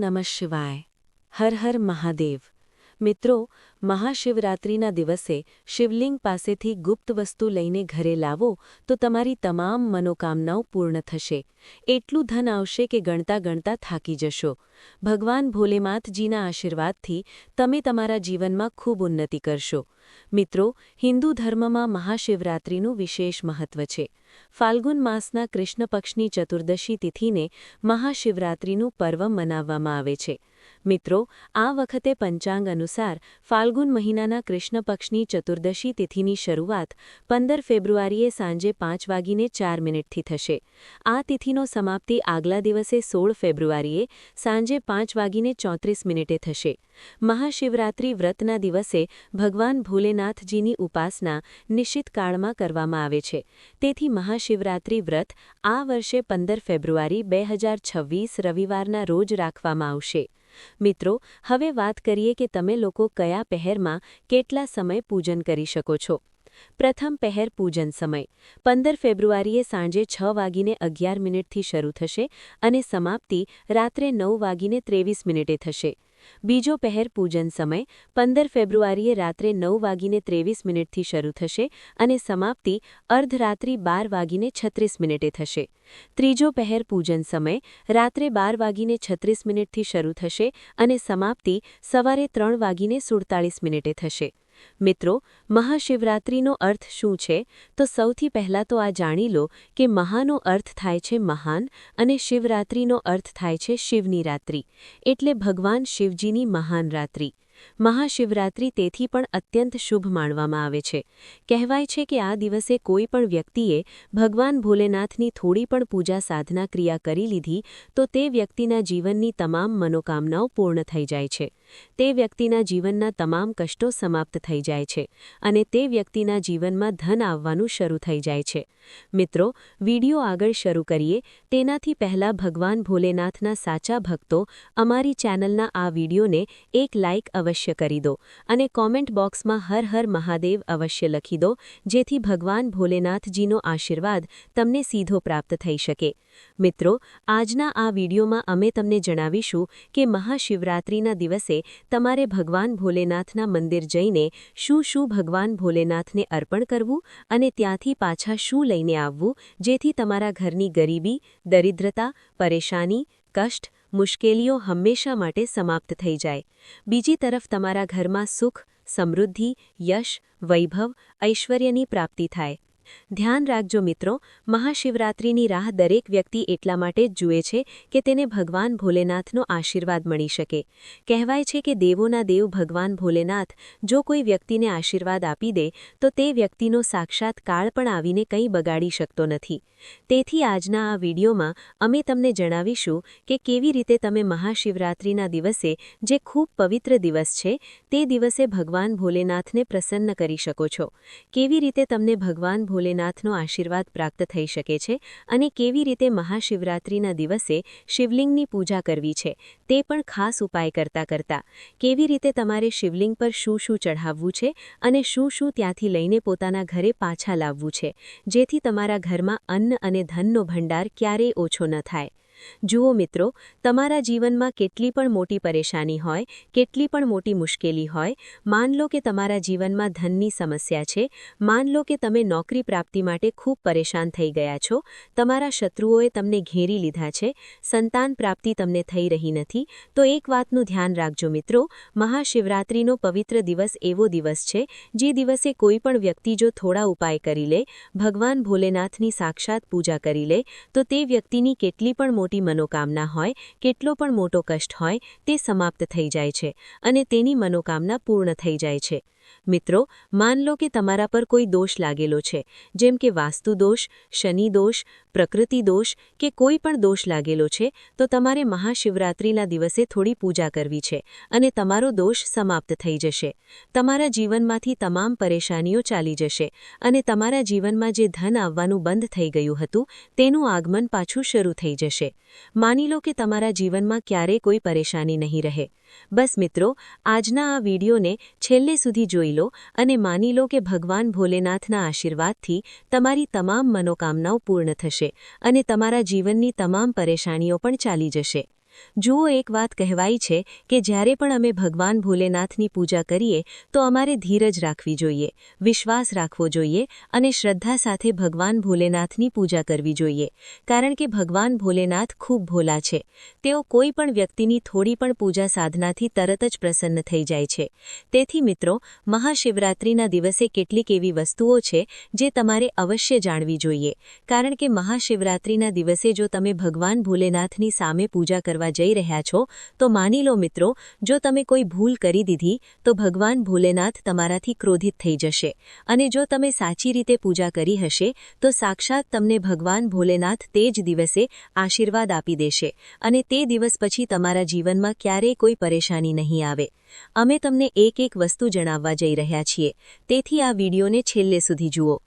નમઃ શિવાય. હર હર મહાદેવ. મિત્રો, મહાશિવરાત્રિના દિવસે શિવલિંગ પાસેથી ગુપ્ત વસ્તુ લઈને ઘરે લાવો તો તમારી તમામ મનોકામનાઓ પૂર્ણ થશે. એટલું ધન આવશે કે ગણતા ગણતા થાકી જશો. ભગવાન ભોલેમાથજીના આશીર્વાદથી તમે તમારા જીવનમાં ખૂબ ઉન્નતિ કરશો. મિત્રો, હિન્દુ ધર્મમાં મહાશિવરાત્રિનું વિશેષ મહત્વ છે. ફાલ્ગુન માસના કૃષ્ણ પક્ષની ચતુર્દશી તિથિને મહાશિવરાત્રિનું પર્વ મનાવવામાં આવે છે. મિત્રો, આ વખતે પંચાંગ અનુસાર ફાલ્ગુન મહિનાના કૃષ્ણ પક્ષની ચતુર્દશી તિથિની શરૂઆત પંદર ફેબ્રુઆરીએ સાંજે પાંચ વાગીને ચાર મિનિટથી થશે. આ તિથિનો સમાપ્તિ આગલા દિવસે સોળ ફેબ્રુઆરીએ સાંજે પાંચ વાગીને ચોત્રીસ મિનિટે થશે. મહાશિવરાત્રિ વ્રતના દિવસે ભગવાન ભોલેનાથજીની ઉપાસના નિશ્ચિત કાળમાં કરવામાં આવે છે. તેથી મહાશિવરાત્રિ વ્રત આ વર્ષે પંદર ફેબ્રુઆરી બે રવિવારના રોજ રાખવામાં આવશે. મિત્રો, હવે વાત કરીએ કે તમે લોકો કયા પહેરમાં કેટલા સમય પૂજન કરી શકો છો. પ્રથમ પહેર પૂજન સમય. પંદર ફેબ્રુઆરીએ સાંજે છ વાગીને અગિયાર મિનિટથી શરૂ થશે અને સમાપ્તિ રાત્રે નવ વાગીને ત્રેવીસ મિનિટે થશે. બીજો પહેર પૂજન સમય પંદર ફેબ્રુઆરીએ રાત્રે નવ વાગીને ત્રેવીસ મિનિટથી શરૂ થશે અને સમાપ્તિ અર્ધરાત્રિ બાર વાગીને છત્રીસ મિનિટે થશે. ત્રીજો પહેર પૂજન સમય રાત્રે બાર વાગીને છત્રીસ મિનિટથી શરૂ થશે અને સમાપ્તિ સવારે ત્રણ વાગીને સુડતાળીસ મિનિટે થશે. મિત્રો, મહાશિવરાત્રિનો અર્થ શું છે? તો સૌથી પહેલાં તો આ જાણી લો કે મહાનો અર્થ થાય છે મહાન અને શિવરાત્રિનો અર્થ થાય છે શિવની રાત્રિ, એટલે ભગવાન શિવજીની મહાન રાત્રિ. મહાશિવરાત્રિ તેથી પણ અત્યંત શુભ માનવામાં આવે છે. કહેવાય છે કે આ દિવસે કોઈ પણ વ્યક્તિએ ભગવાન ભોલેનાથની થોડી પણ પૂજા સાધના ક્રિયા કરી લીધી, તો તે વ્યક્તિના જીવનની તમામ મનોકામનાઓ પૂર્ણ થઈ જાય છે. તે વ્યક્તિના જીવનના તમામ કષ્ટો સમાપ્ત થઈ જાય છે અને તે વ્યક્તિના જીવનમાં ધન આવવાનું શરૂ થઈ જાય છે. મિત્રો, વીડિયો આગળ શરૂ કરીએ. તેનાથી પહેલા ભગવાન ભોલેનાથના સાચા ભક્તો, અમારી ચેનલના આ વિડીયોને એક લાઇક અવશ્ય કરી દો અને કોમેન્ટ બોક્સમાં હર હર મહાદેવ અવશ્ય લખી દો, જેથી ભગવાન ભોલેનાથજીનો આશીર્વાદ તમને સીધો પ્રાપ્ત થઈ શકે. મિત્રો, આજના આ વિડીયોમાં અમે તમને જણાવીશું કે મહાશિવરાત્રિના દિવસે તમારે ભગવાન ભોલેનાથના મંદિર જઈને શું શું ભગવાન ભોલેનાથને અર્પણ કરવું અને ત્યાંથી પાછા શું લઈને આવવું, જેથી તમારા ઘરની ગરીબી, દરિદ્રતા, પરેશાની, કષ્ટ, મુશ્કેલીઓ હંમેશા માટે સમાપ્ત થઈ જાય. બીજી તરફ તમારા ઘરમાં સુખ, સમૃદ્ધિ, યશ, વૈભવ, ઐશ્વર્યની પ્રાપ્તિ થાય. ધ્યાન રાખજો મિત્રો, મહાશિવરાત્રિની રાહ દરેક વ્યક્તિ એટલા માટે જ જુએ છે કે તેને ભગવાન ભોલેનાથનો આશીર્વાદ મળી શકે. કહેવાય છે કે દેવોના દેવ ભગવાન ભોલેનાથ જો કોઈ વ્યક્તિને આશીર્વાદ આપી દે, તો તે વ્યક્તિનો સાક્ષાત કાળ પણ આવીને કંઈ બગાડી શકતો નથી. તેથી આજના આ વિડીયોમાં અમે તમને જણાવીશું કે કેવી રીતે તમે મહાશિવરાત્રિના દિવસે જે ખૂબ પવિત્ર દિવસ છે, તે દિવસે ભગવાન ભોલેનાથને પ્રસન્ન કરી શકો છો. કેવી રીતે તમને ભગવાન ભોલેનાથનો આશીર્વાદ પ્રાપ્ત થઈ શકે છે અને કેવી રીતે મહાશિવરાત્રિના દિવસે શિવલિંગની પૂજા કરવી છે તે પણ ખાસ ઉપાય કરતા કરતા. કેવી રીતે તમારે શિવલિંગ પર શું શું ચઢાવવું છે અને શું શું ત્યાંથી લઈને પોતાના ઘરે પાછા લાવવું છે જેથી તમારા ઘરમાં અન્ન અને ધનનો ભંડાર ક્યારેય ઓછો ન થાય. જુઓ મિત્રો, તમારા જીવનમાં કેટલી પણ મોટી પરેશાની હોય, કેટલી પણ મોટી મુશ્કેલી હોય, માન લો કે તમારા જીવનમાં ધનની સમસ્યા છે, માન લો કે તમે નોકરી પ્રાપ્તિ માટે ખૂબ પરેશાન થઈ ગયા છો, તમારા શત્રુઓએ તમને ઘેરી લીધા છે, સંતાન પ્રાપ્તિ તમને થઈ રહી નથી, તો એક વાતનું ધ્યાન રાખજો મિત્રો, મહાશિવરાત્રિનો પવિત્ર દિવસ એવો દિવસ છે, જે દિવસે કોઈ પણ વ્યક્તિ જો થોડા ઉપાય કરી લે, ભગવાન ભોલેનાથની સાક્ષાત પૂજા કરી લે, તો તે વ્યક્તિની કેટલી પણ મોટી મોટી મનોકામના હોય, કેટલો પણ મોટો કષ્ટ હોય, તે સમાપ્ત થઈ જાય છે અને તેની મનોકામના પૂર્ણ થઈ જાય છે. મિત્રો, માન લો કે તમારા પર કોઈ દોષ લાગેલો છે, જેમ કે વાસ્તુ દોષ, શનિ દોષ, પ્રકૃતિ દોષ કે કોઈ પણ દોષ લાગેલો છે, તો તમારે મહાશિવરાત્રિના દિવસે થોડી પૂજા કરવી છે અને તમારો દોષ સમાપ્ત થઈ જશે. તમારા જીવનમાંથી તમામ પરેશાનીઓ ચાલી જશે અને તમારા જીવનમાં જે ધન આવવાનું બંધ થઈ ગયું હતું, તેનું આગમન પાછું શરૂ થઈ જશે. માની લો કે તમારા જીવનમાં ક્યારેય કોઈ પરેશાની નહીં રહે. બસ મિત્રો, આજના આ વિડીયોને છેલ્લે સુધી જોઈ લો અને માની લો કે ભગવાન ભોલેનાથના આશીર્વાદથી તમારી તમામ મનોકામનાઓ પૂર્ણ થશે અને તમારા જીવનની તમામ પરેશાનીઓ પણ ચાલી જશે. જુઓ, એક વાત કહેવાય છે કે જ્યારે પણ અમે ભગવાન ભોલેનાથની પૂજા કરીએ, તો અમારે ધીરજ રાખવી જોઈએ, વિશ્વાસ રાખવો જોઈએ અને શ્રદ્ધા સાથે ભગવાન ભોલેનાથની પૂજા કરવી જોઈએ. કારણ કે ભગવાન ભોલેનાથ ખૂબ ભોલા છે. તેઓ કોઈ પણ વ્યક્તિની થોડી પણ પૂજા સાધનાથી તરત જ પ્રસન્ન થઈ જાય છે. તેથી મિત્રો, મહાશિવરાત્રિના દિવસે કેટલીક એવી વસ્તુઓ છે જે તમારે અવશ્ય જાણવી જોઈએ. કારણ કે મહાશિવરાત્રિના દિવસે જો તમે ભગવાન ભોલેનાથની સામે પૂજા કરવા જઈ રહ્યા છો, તો માની લો મિત્રો, જો તમે કોઈ ભૂલ કરી દીધી, તો ભગવાન ભોલેનાથ તમારાથી ક્રોધિત થઈ જશે. અને જો તમે સાચી રીતે પૂજા કરી હશે, તો સાક્ષાત તમને ભગવાન ભોલેનાથ તે જ દિવસે આશીર્વાદ આપી દેશે. અને તે દિવસ પછી તમારા જીવનમાં ક્યારેય કોઈ પરેશાની નહીં આવે. અમે તમને એક એક વસ્તુ જણાવવા જઈ રહ્યા છીએ. તેથી આ વિડીયોને છેલ્લે સુધી જુઓ.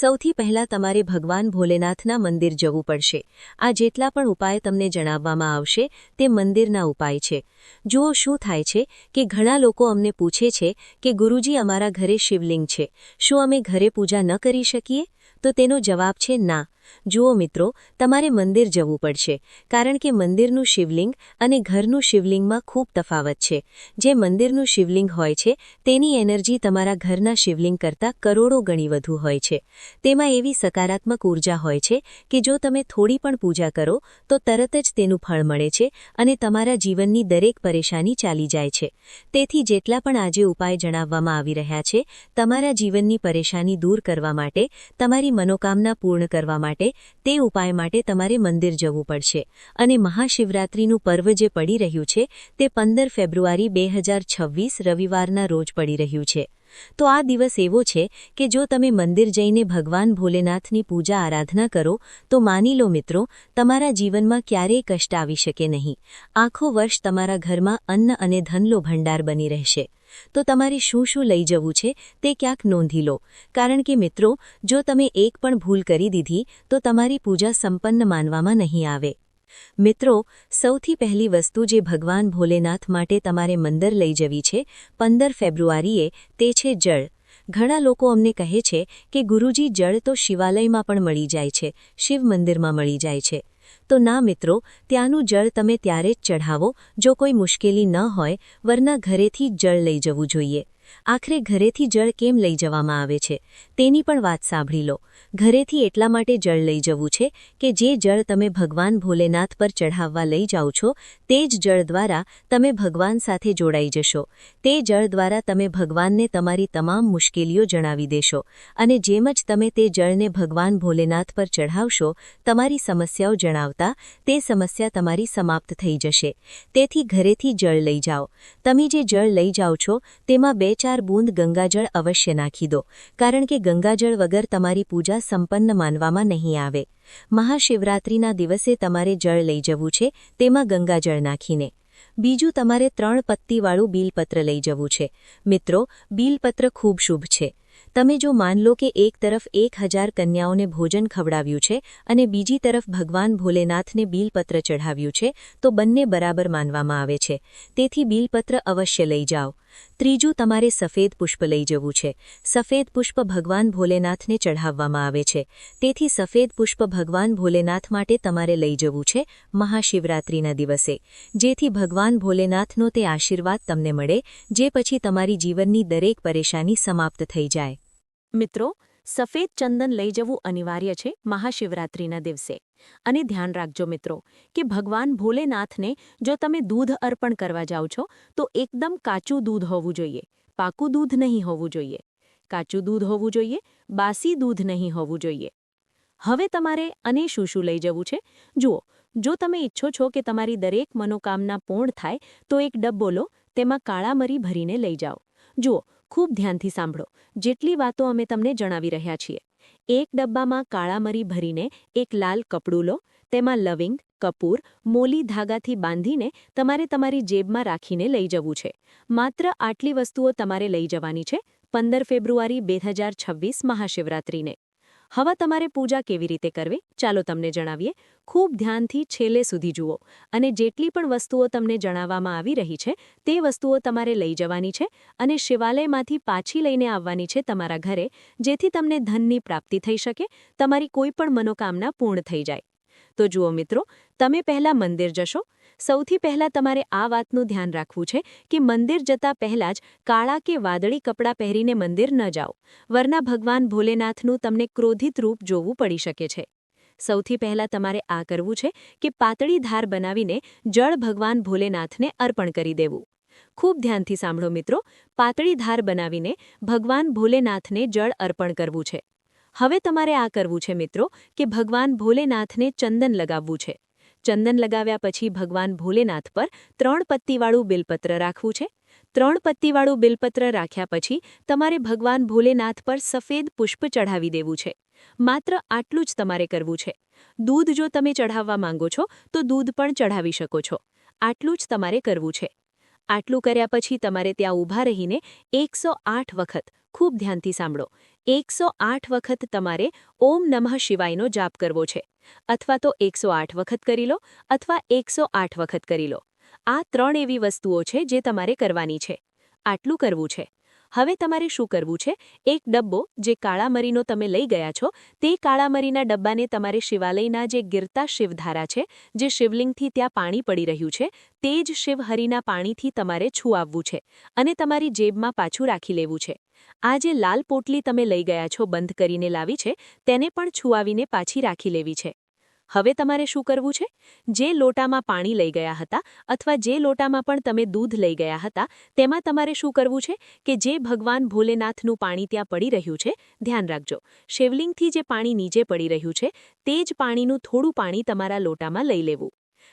સૌથી પહેલા તમારે ભગવાન ભોલેનાથના મંદિર જવું પડશે. આ જેટલા પણ ઉપાય તમને જણાવવામાં આવશે, તે મંદિરના ઉપાય છે. જુઓ શું થાય છે કે ઘણા લોકો અમને પૂછે છે કે ગુરુજી અમારા ઘરે શિવલિંગ છે. શું અમે ઘરે પૂજા ન કરી શકીએ? તો તેનો જવાબ છે ના. જુઓ મિત્રો, તમારે મંદિર જવું પડશે, કારણ કે મંદિરનું શિવલિંગ અને ઘરનું શિવલિંગમાં ખૂબ તફાવત છે. જે મંદિરનું શિવલિંગ હોય છે, તેની એનર્જી તમારા ઘરના શિવલિંગ કરતાં કરોડો ગણી વધુ હોય છે. તેમાં એવી સકારાત્મક ઊર્જા હોય છે કે જો તમે થોડી પણ પૂજા કરો, તો તરત જ તેનું ફળ મળે છે અને તમારા જીવનની દરેક પરેશાની ચાલી જાય છે. તેથી જેટલા પણ આજે ઉપાય જણાવવામાં આવી રહ્યા છે, તમારા જીવનની પરેશાની દૂર કરવા માટે, તમારી મનોકામના પૂર્ણ કરવા માટે તે ઉપાય માટે તમારે મંદિર જવું પડશે. અને મહાશિવરાત્રિનું પર્વ જે પડી રહ્યું છે, તે પંદર ફેબ્રુઆરી બે રવિવારના રોજ પડી રહ્યું છે. તો આ દિવસ એવો છે કે જો તમે મંદિર જઈને ભગવાન ભોલેનાથની પૂજા આરાધના કરો, તો માની લો મિત્રો, તમારા જીવનમાં ક્યારેય કષ્ટ આવી શકે નહીં. આખો વર્ષ તમારા ઘરમાં અન્ન અને ધનલો ભંડાર બની રહેશે. તો તમારે શું શું લઈ જવું છે તે ક્યાંક નોંધી લો. કારણ કે મિત્રો, જો તમે એક પણ ભૂલ કરી દીધી, તો તમારી પૂજા સંપન્ન માનવામાં નહીં આવે. મિત્રો, સૌથી પહેલી વસ્તુ જે ભગવાન ભોલેનાથ માટે તમારે મંદર લઈ જવી છે, પંદર ફેબ્રુઆરીએ, તે છે જળ. ઘણા લોકો અમને કહે છે કે ગુરુજી જળ તો શિવાલયમાં પણ મળી જાય છે, શિવ મંદિરમાં મળી જાય છે. તો ના મિત્રો, ત્યાંનું જળ તમે ત્યારે જ ચઢાવો, જો કોઈ મુશ્કેલી ન હોય, વરના ઘરેથી જ જળ લઈ જવું જોઈએ. આખરે ઘરેથી જળ કેમ લઈ જવામાં આવે છે? તેની પણ વાત સાંભળી લો. ઘરેથી એટલા માટે જળ લઈ જવું છે કે જે જળ તમે ભગવાન ભોલેનાથ પર ચઢાવવા લઈ જાઓ છો, તે જ જળ દ્વારા તમે ભગવાન સાથે જોડાઈ જશો. તે જળ દ્વારા તમે ભગવાનને તમારી તમામ મુશ્કેલીઓ જણાવી દેશો અને જેમ જ તમે તે જળને ભગવાન ભોલેનાથ પર ચઢાવશો, તમારી સમસ્યાઓ જણાવતા તે સમસ્યા તમારી સમાપ્ત થઈ જશે. તેથી ઘરેથી જળ લઈ જાઓ. તમે જે જળ લઈ જાઓ છો, તેમાં બે ચાર બૂંદ ગંગાજળ અવશ્ય નાખી દો, કારણ કે ગંગાજળ વગર તમારી પૂજા સંપન્ન માનવામાં નહીં આવે. મહાશિવરાત્રિના દિવસે તમારે જળ લઈ જવું છે, તેમાં ગંગાજળ નાખીને. બીજું, તમારે ત્રણ પત્તીવાળું બિલપત્ર લઈ જવું છે. મિત્રો, બિલપત્ર ખૂબ શુભ છે. તમે જો માન લો કે એક તરફ એક હજાર કન્યાઓને ભોજન ખવડાવ્યું છે અને બીજી તરફ ભગવાન ભોલેનાથને બિલપત્ર ચઢાવ્યું છે, તો બંને બરાબર માનવામાં આવે છે. તેથી બિલપત્ર અવશ્ય લઈ જાઓ. ત્રીજું, તમારે સફેદ પુષ્પ લઈ જવું છે. સફેદ પુષ્પ ભગવાન ભોલેનાથને ચઢાવવામાં આવે છે. તેથી સફેદ પુષ્પ ભગવાન ભોલેનાથ માટે તમારે લઈ જવું છે મહાશિવરાત્રિના દિવસે. જેથી ભગવાન ભોલેનાથનો તે આશીર્વાદ તમને મળે, જે પછી તમારી જીવનની દરેક પરેશાની સમાપ્ત થઈ જાય. મિત્રો, સફેદ ચંદન લઈ જવું અનિવાર્ય છે મહાશિવરાત્રિના દિવસે. અને ધ્યાન રાખજો મિત્રો, કે ભગવાન ભોલેનાથને જો તમે દૂધ અર્પણ કરવા જાઓ છો, તો એકદમ કાચું દૂધ હોવું જોઈએ. પાકું દૂધ નહીં હોવું જોઈએ. કાચું દૂધ હોવું જોઈએ, બાસી દૂધ નહીં હોવું જોઈએ. હવે તમારે અને શું શું લઈ જવું છે? જુઓ, જો તમે ઈચ્છો છો કે તમારી દરેક મનોકામના પૂર્ણ થાય, તો એક ડબ્બો લો, તેમાં કાળા મરી ભરીને લઈ જાઓ. જુઓ ખૂબ ધ્યાનથી સાંભળો. જેટલી વાતો અમે તમને જણાવી રહ્યા છીએ. એક ડબ્બામાં કાળા મરી ભરીને એક લાલ કપડું લો, તેમાં લવિંગ, કપૂર, મોલી ધાગાથી બાંધીને તમારે તમારી જેબમાં રાખીને લઈ જવું છે. માત્ર આટલી વસ્તુઓ તમારે લઈ જવાની છે. પંદર ફેબ્રુઆરી બે મહાશિવરાત્રિને. હવે તમારે પૂજા કેવી રીતે કરવી? ચાલો તમને જણાવીએ. ખૂબ ધ્યાનથી છેલ્લે સુધી જુઓ. અને જેટલી પણ વસ્તુઓ તમને જણાવવામાં આવી રહી છે, તે વસ્તુઓ તમારે લઈ જવાની છે અને શિવાલયમાંથી પાછી લઈને આવવાની છે તમારા ઘરે, જેથી તમને ધનની પ્રાપ્તિ થઈ શકે, તમારી કોઈ પણ મનોકામના પૂર્ણ થઈ જાય. તો જુઓ મિત્રો, તમે પહેલા મંદિર જશો સૌથી પહેલાં તમારે આ વાતનું ધ્યાન રાખવું છે કે મંદિર જતા પહેલાં જ કાળા કે વાદળી કપડાં પહેરીને મંદિર ન જાઓ. વરના ભગવાન ભોલેનાથનું તમને ક્રોધિત રૂપ જોવું પડી શકે છે. સૌથી પહેલાં તમારે આ કરવું છે કે પાતળી ધાર બનાવીને જળ ભગવાન ભોલેનાથને અર્પણ કરી દેવું. ખૂબ ધ્યાનથી સાંભળો મિત્રો, પાતળી ધાર બનાવીને ભગવાન ભોલેનાથને જળ અર્પણ કરવું છે. હવે તમારે આ કરવું છે મિત્રો કે ભગવાન ભોલેનાથને ચંદન લગાવવું છે. ચંદન લગાવ્યા પછી ભગવાન ભોલેનાથ પર ત્રણ પત્તીવાળું બિલપત્ર રાખવું છે. ત્રણ પત્તીવાળું બિલપત્ર રાખ્યા પછી તમારે ભગવાન ભોલેનાથ પર સફેદ પુષ્પ ચઢાવી દેવું છે. માત્ર આટલું જ તમારે કરવું છે. દૂધ જો તમે ચઢાવવા માંગો છો, તો દૂધ પણ ચઢાવી શકો છો. આટલું જ તમારે કરવું છે. આટલું કર્યા પછી તમારે ત્યાં ઊભા રહીને એકસો વખત ખૂબ ધ્યાનથી સાંભળો. એકસો આઠ વખત તમારે ઓમ નમઃ શિવાયનો જાપ કરવો છે. અથવા તો એકસો આઠ વખત કરી લો, અથવા એકસો આઠ વખત કરી લો. આ ત્રણ એવી વસ્તુઓ છે જે તમારે કરવાની છે. આટલું કરવું છે. હવે તમારે શું કરવું છે? એક ડબ્બો જે કાળા મરીનો તમે લઈ ગયા છો, તે કાળા મરીના ડબ્બાને તમારે શિવાલયના જે ગિરતા શિવધારા છે, જે શિવલિંગથી ત્યાં પાણી પડી રહ્યું છે, તે જ શિવહરિના પાણીથી તમારે છુઆવવું છે અને તમારી જેબમાં પાછું રાખી લેવું છે. આ જે લાલ પોટલી તમે લઈ ગયા છો બંધ કરીને લાવી છે, તેને પણ છુઆવીને પાછી રાખી લેવી છે. હવે તમારે શું કરવું છે? જે લોટામાં પાણી લઈ ગયા હતા અથવા જે લોટામાં પણ તમે દૂધ લઈ ગયા હતા, તેમાં તમારે શું કરવું છે? કે જે ભગવાન ભોલેનાથનું પાણી ત્યાં પડી રહ્યું છે, ધ્યાન રાખજો. શિવલિંગથી જે પાણી નીચે પડી રહ્યું છે, તે જ પાણીનું થોડું પાણી તમારા લોટામાં લઈ લેવું.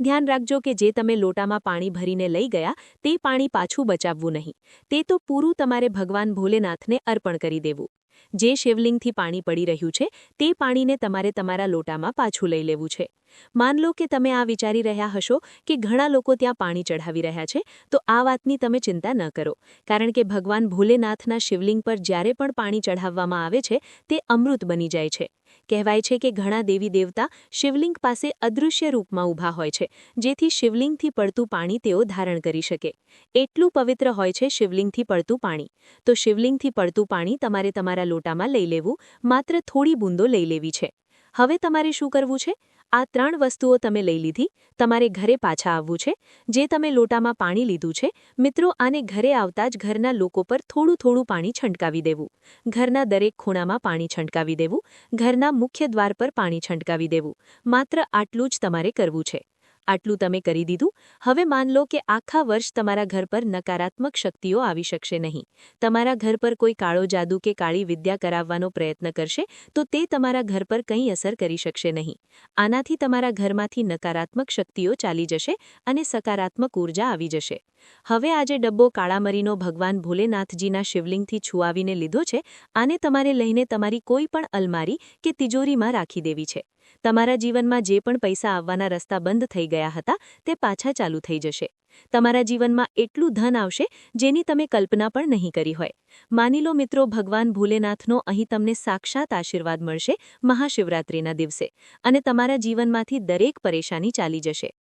ધ્યાન રાખજો કે જે તમે લોટામાં પાણી ભરીને લઈ ગયા, તે પાણી પાછું બચાવવું નહીં. તે તો પૂરું તમારે ભગવાન ભોલેનાથને અર્પણ કરી દેવું. જે શિવલિંગથી પાણી પડી રહ્યું છે, તે પાણીને તમારે તમારા લોટામાં પાછું લઈ લેવું છે. માન લો કે તમે આ વિચારી રહ્યા હશો કે ઘણા લોકો ત્યાં પાણી ચઢાવી રહ્યા છે, તો આ વાતની તમે ચિંતા ન કરો. કારણ કે ભગવાન ભોલેનાથના શિવલિંગ પર જ્યારે પણ પાણી ચઢાવવામાં આવે છે, તે અમૃત બની જાય છે. કહેવાય છે કે ઘણા દેવી દેવતા શિવલિંગ પાસે અદૃશ્ય રૂપમાં ઊભા હોય છે, જેથી શિવલિંગથી પડતું પાણી તેઓ ધારણ કરી શકે. એટલું પવિત્ર હોય છે શિવલિંગથી પડતું પાણી. તો શિવલિંગથી પડતું પાણી તમારે તમારા લોટામાં લઈ લેવું, માત્ર થોડી બૂંદો લઈ લેવી છે. હવે તમારે શું કરવું છે? આ ત્રણ વસ્તુઓ તમે લઈ લીધી, તમારે ઘરે પાછા આવવું છે, જે તમે લોટામાં પાણી લીધું છે, મિત્રો આને ઘરે આવતા જ ઘરના લોકો પર થોડું થોડું પાણી છંટકાવી દેવું. ઘરના દરેક ખૂણામાં પાણી છંટકાવી દેવું, ઘરના મુખ્ય દ્વાર પર પાણી છંટકાવી દેવું, માત્ર આટલું જ તમારે કરવું છે. આટલું તમે કરી દીધું? હવે માન લો કે આખા વર્ષ તમારા ઘર પર નકારાત્મક શક્તિઓ આવી શકશે નહીં. તમારા ઘર પર કોઈ કાળો જાદુ કે કાળી વિદ્યા કરાવવાનો પ્રયત્ન કરશે, તો તે તમારા ઘર પર કંઈ અસર કરી શકશે નહીં. આનાથી તમારા ઘરમાંથી નકારાત્મક શક્તિઓ ચાલી જશે અને સકારાત્મક ઊર્જા આવી જશે. હવે આજે ડબ્બો કાળામરીનો ભગવાન ભોલેનાથજીના શિવલિંગથી છુઆવીને લીધો છે, આને તમારે લઈને તમારી કોઈ પણ અલમારી કે તિજોરીમાં રાખી દેવી છે. તમારા જીવનમાં જે પણ પૈસા આવવાના રસ્તા બંધ થઈ ગયા હતા, તે પાછા ચાલુ થઈ જશે. તમારા જીવનમાં એટલું ધન આવશે, જેની તમે કલ્પના પણ નહીં કરી હોય. માની લો મિત્રો, ભગવાન ભોલેનાથનો અહીં તમને સાક્ષાત આશીર્વાદ મળશે મહાશિવરાત્રિના દિવસે અને તમારા જીવનમાંથી દરેક પરેશાની ચાલી જશે.